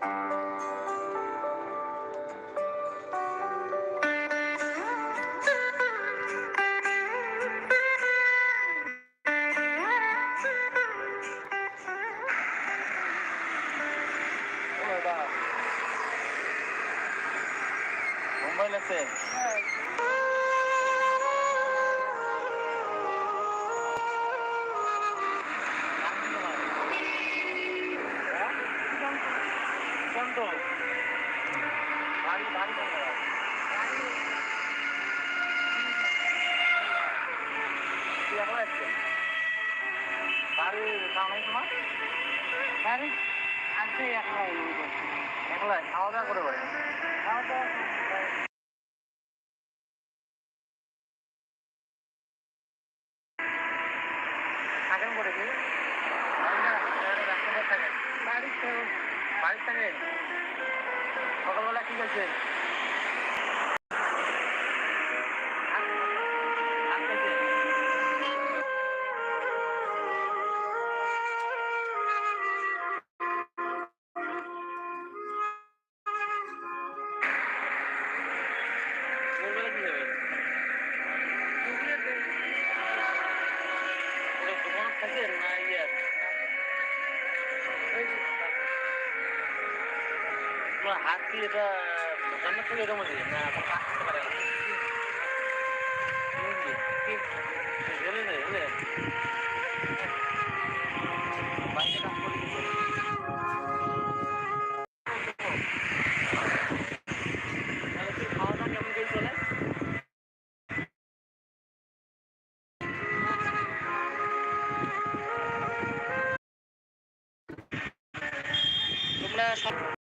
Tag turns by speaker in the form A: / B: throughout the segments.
A: Thank you. বাড়ি তোমার
B: বাড়ি আজকে একলাই
A: একলাই খাওয়া দাওয়া করে বাড়ি
B: খাওয়া দাওয়া
A: থাকেন করে কি বাড়ির সকালবেলা কি আছে Sakın hayır. Haklı da, sana
B: kuyruğu mu diyeyim? Ha,
A: bu haklı kadar. Şimdi,
B: şimdi, şimdi, gracias.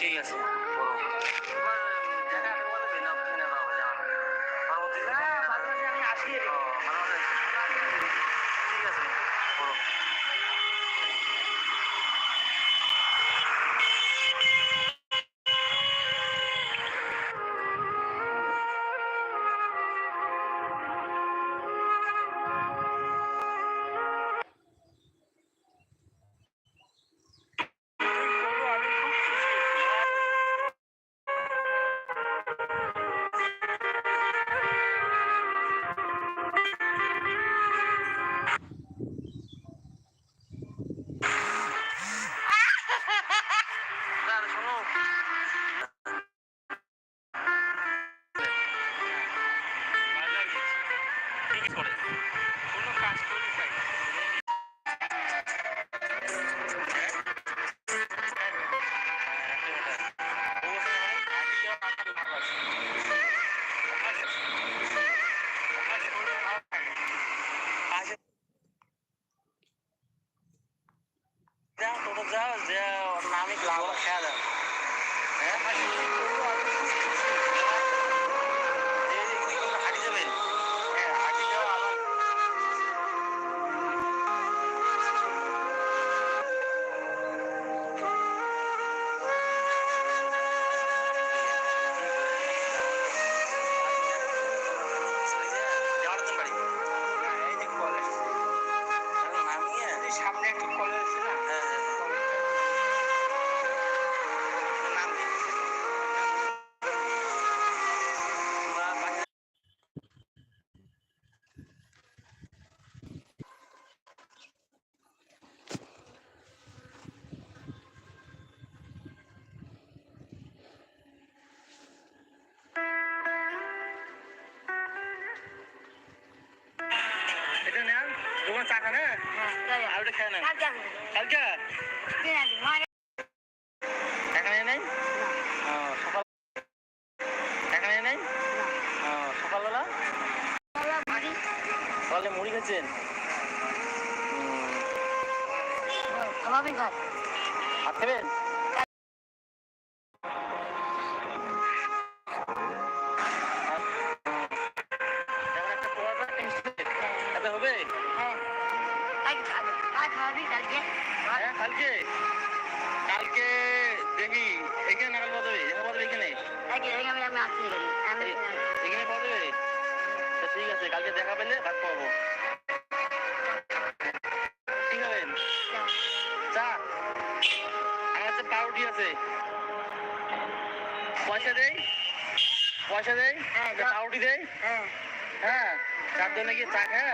A: ঠিক আছে। ওটা খেয়ে নেন।
B: কালকে
A: এখানে নেই? সকাল এখানে নেই? সকালবেলা? সকালে মুড়ি খেয়েছেন?
B: অভাবে ঘর কালকে
A: দেখা পেলে ভাত পাবো কি খাবেন? চা। আমার কাছে পাউরুটি আছে। পয়সা দেই? পয়সা দেই?
B: হ্যাঁ।
A: পাউরুটি দেই?
B: হ্যাঁ।
A: হ্যাঁ চার জন্য কি চা খা।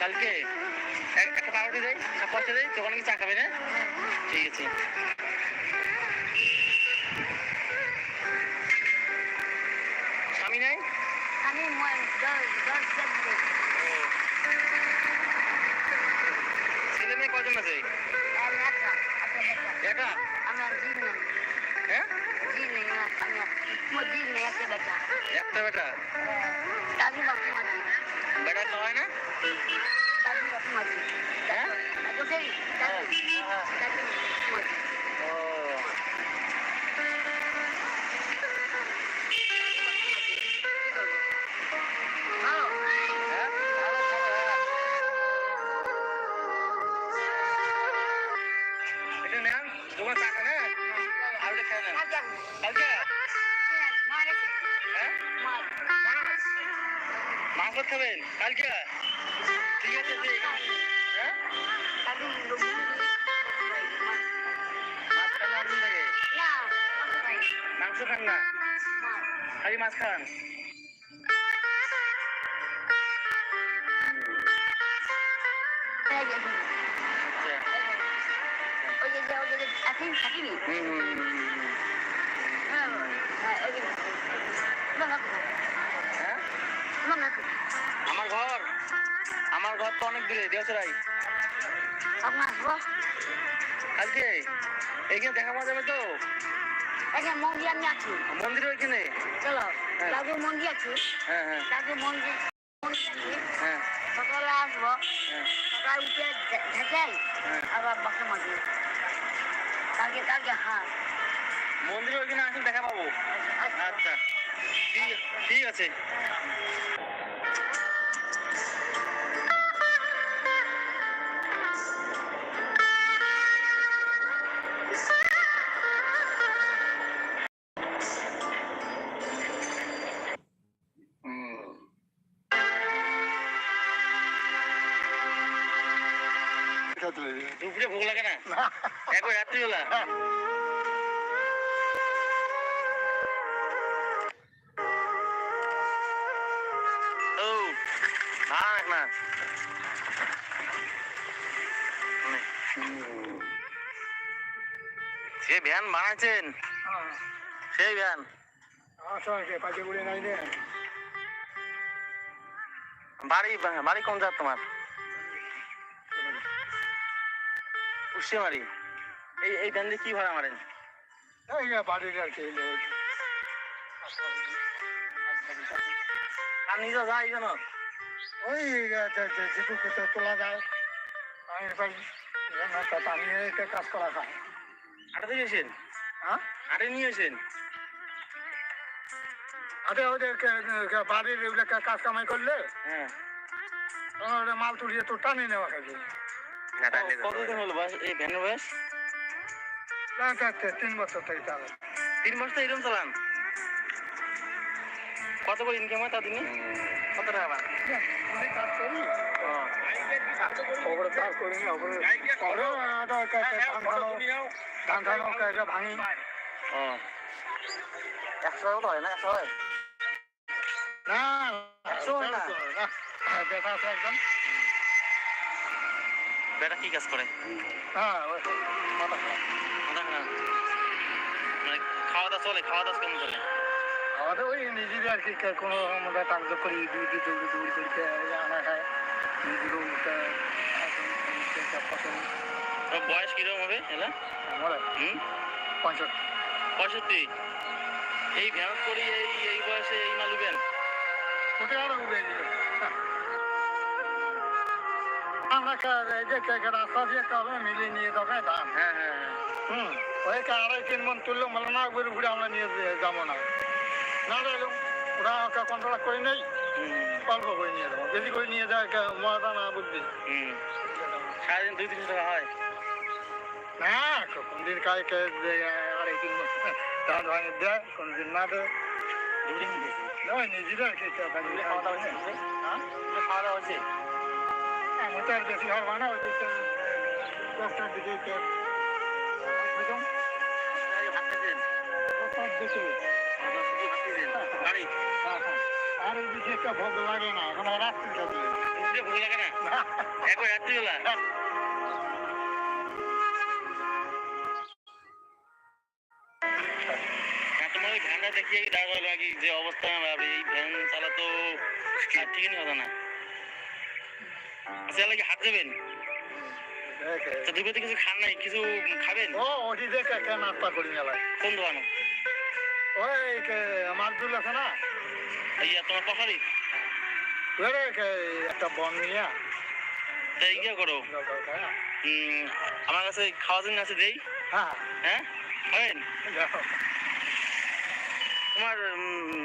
B: কালকে
A: একটা পাউরুটি দেই পয়সা দেই দোকানে কি চা খাবে না ঠিক আছে। স্বামী নাই?
B: আমি মই দশ দশ দিন
A: ছেলে মেয়ে কজন আছে
B: আমি একটা একটা
A: একা
B: আমার জিন নেই
A: হ্যাঁ
B: জিন নেই আমি মোর জিন নেই একটা বেটা
A: একটা বেটা
B: দাদু বাপু মাঝি
A: বেটা খাওয়ায় না
B: দাদু বাপু মাঝি
A: হ্যাঁ
B: কালকে
A: ঠিক আছে ঠিক হ্যাঁ
B: দাদু
A: মাছ খান না দিন থেকে
B: না ভাই
A: মাংস খান না
B: মা
A: খালি মাছ খান
B: এই যে
A: আচ্ছা।
B: হ্যাঁ হ্যাঁ
A: হ্যাঁ আমার ঘর? আমার ঘর তো অনেক দূরে
B: আসব
A: কালকে? এইখানে দেখা পাওয়া যাবে তো?
B: এখানে মন্দির আমি আছি।
A: মন্দির ওইখানে?
B: চলো
A: হ্যাঁ।
B: দাদুর মন্দির আছে।
A: হ্যাঁ হ্যাঁ।
B: দাদুর মন্দির
A: হ্যাঁ।
B: সকালে আসব।
A: হ্যাঁ।
B: সকাল উঠে ঢেকাই
A: হ্যাঁ।
B: আবার বাসা মাঝে কালকে কালকে হ্যাঁ।
A: মন্দির ওইখানে আসলে দেখা পাবো। আচ্ছা। ঠিক ঠিক আছে। দুপুরে ভোগ লাগে না? একবার রাত্রিবেলা। ও দাঁড়ান না। সে ভ্যান বানাচ্ছেন সেই ভ্যান। বাড়ি বাড়ি কোন জাত তোমার? উসিয়ামারি এই এই ভ্যান দিয়ে কি ভাড়া মারেন
C: বাড়ির আর কি
A: যাই কেন?
C: ওই যেটুকু তোলা যায় আমি আমি এটা কাজ করা খাই
A: আটা থেকে এসেন
C: হ্যাঁ?
A: আটে নিয়ে এসেন
C: আরে ওদের বাড়ির কাজ কামাই করলে
A: হ্যাঁ।
C: মাল তুলিয়ে তো টানে নেওয়া খাবে
A: কতদিন হলো বয়স এই ভ্যানের বয়স
C: না, তা তে- তিন বছর থেকে চালায়
A: তিন মাস এরকম চালান। কত করে ইনকাম হয় তার দিনে? কত টাকা পান একশো টাকা হয় না একশো হয়?
C: না
A: একশো হয় না?
C: একজন।
A: বেটা কি কাজ করে?
C: হ্যাঁ।
A: মানে খাওয়া দাওয়া চলে খাওয়া দাওয়া কেমন চলে?
C: আমাদের ওই নিজেদের আর কি কোনো আমরা কাজ করি দুই দুই দুই করি আনা খায়। নিজেরও
A: বয়স কীরকম হবে এলা?
C: আমার?
A: হুম?
C: পঁয়ষট্টি।
A: পঁয়ষট্টি? এই ভ্যানত করি এই এই বয়সে এই মালুবেন
C: কোথায় আরও যাবে আমরা যে রাস্তা দিয়ে কাবে মিলিয়ে নিয়ে যাবে ধান
A: হ্যাঁ হ্যাঁ।
C: হুম ওই আড়াই তিন মন তুললো মানে না ঘুরে ঘুরে আমরা নিয়ে যাব না না রইল ওরা ওকে করে নেই অল্প করে নিয়ে যাব বেশি করে নিয়ে যায় মজা না বুঝবি
A: সারাদিন দুই তিনশো টাকা হয়
C: না কোন দিন কাজ আড়াই তিন মন ধান ভাঙে দেয় কোন দিন না দেয় নিজেরা
A: খাওয়া দাওয়া হয়েছে
C: আর বেশি হবে না ওই দশটার দিকে দশটার দিকে। আর এই দিকে একটা ভোগ লাগে না এখন রাত্রি
A: ভোগ লাগে না একবার রাত্রিবেলা তোমার ওই ভ্যানটা দেখিয়ে কি দাঁড় যে অবস্থা এই ভ্যান চালা তো কথা না আচ্ছা লাগে হাত দেবেন? দুপুরে কিছু খান নাই কিছু খাবেন?
C: ও ওটি দেখে একটা নাস্তা করি মেলায়
A: কোন দোকানে?
C: ওই কে মাছদুল আছে না?
A: ইয়া তোমার পখারি
C: ওরে কে একটা বন নিয়ে।
A: তা ইয়া করো। আমার কাছে খাওয়ার জন্য আছে দেই।
C: হ্যাঁ।
A: হ্যাঁ? খাবেন। তোমার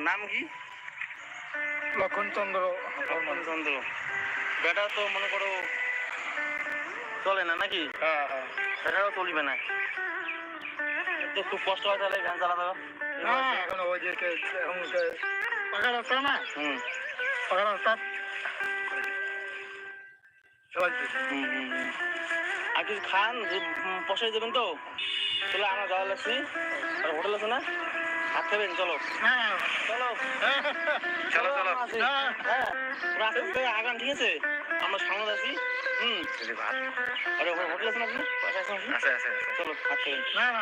A: নাম কি?
C: লক্ষণচন্দ্র বর্মন।
A: চন্দ্র বেটা তো মনে করো চলে না নাকি?
C: হ্যাঁ হ্যাঁ।
A: চলবে না। তো খুব কষ্ট হয় তাহলে ভ্যান চালাতে
C: না এখন ওই যে পাকা রাস্তা না?
A: হুম।
C: পাকা রাস্তা।
A: আর কিছু খান? পয়সা দেবেন তো? চলো আমরা যাওয়া লাগছি। আর হোটেল আছে না? ভাত খাবেন? চলো। চলো।
C: চলো, চলো।
A: আমরা আছি। তোরা আস্তে আস্তে আগান ঠিক আছে? আমরা সামনে আছি। হুম। আরে হোটেল আছে না আছে
C: আছে আছে
A: চলো ভাত খাবেন
C: না না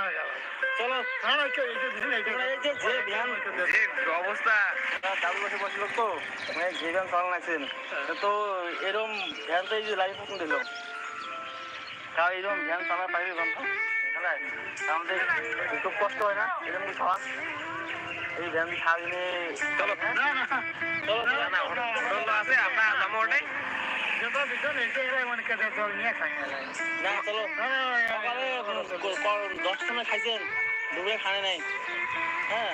A: চলো।
C: না না কে এই যে দিন এই যে
A: তোমরা এই যে যে ভ্যান
C: যে অবস্থা।
A: চালু বসে বসে লোক তো। মানে যে ভ্যান চালান আছেন। তো এরম ভ্যান তো এই যে লাইফ দিল তাও এরকম ভ্যান চালা পাইবে গন্ধ হ্যাঁ আমাদের খুব কষ্ট হয় না? এরকম খাওয়া? এই ভ্যান সারাদিনে চলো
C: না না
A: চলো
C: না,
A: হোটেল আছে আপনার যাব ওটাই
C: মানে
A: ক- খাইছেন দুপুরে খানে নাই। হ্যাঁ?